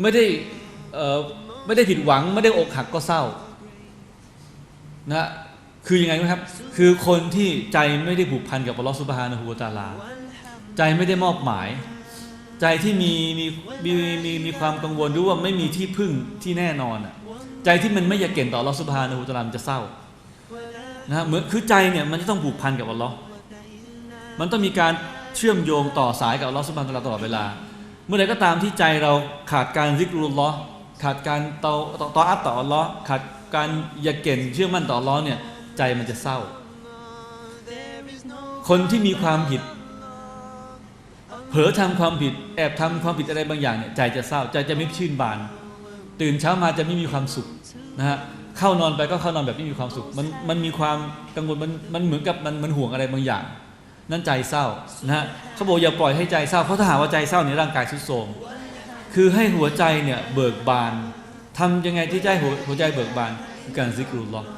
ไม่ได้ไม่ได้ผิดหวัง ไม่ได้อกหักก็เศร้านะคือยังไงรู้ไหมครับ คือคนที่ใจไม่ได้ผูกพันกับอัลลอฮฺสุบฮานะฮูวตาลา ใจไม่ได้มอบหมาย ใจที่มีมีมีมีมีความกังวลรือว่าไม่มีที่พึ่งที่แน่นอนอะใจที่มันไม่อยากเก่งต่ออัลลอฮฺสุบฮานะฮูวตาลามันจะเศร้านะฮะเหมือนคือใจเนี่ยมันจะต้องผูกพันกับอัลลอฮ์มันต้องมีการเชื่อมโยงต่อสายกับอัลลอฮฺสุบฮานะฮูวตาลาตลอดเวลา เมื่อใดก็ตามที่ใจเราขาดการซิกรุลลอขาดการต่อต่อต่ออัตต่อลลอขาดการยาเก่งเชื่อมั่นต่อลลอเนี่ยใจมันจะเศร้า คนที่มีความผิด เผลอทำความผิด แอบทำความผิดอะไรบางอย่างเนี่ยใจจะเศร้าใจจะไม่ชื่นบาน ตื่นเช้ามาจะไม่มีความสุขนะฮะเข้านอนไปก็เข้านอนแบบไม่มีความสุข มันมันมีความกังวลมันมันเหมือนกับมันมันห่วงอะไรบางอย่าง นั่นใจเศร้านะฮะเขาบอกอย่าปล่อยให้ใจเศร้าเพราะถ้าหากว่าใจเศร้าในยร่างกายทุดโทรมคือให้หัวใจเนี่ยเบิกบานทำยังไงที่ใจหัวใจเบิกบานคือการซิกรุลลอฮ์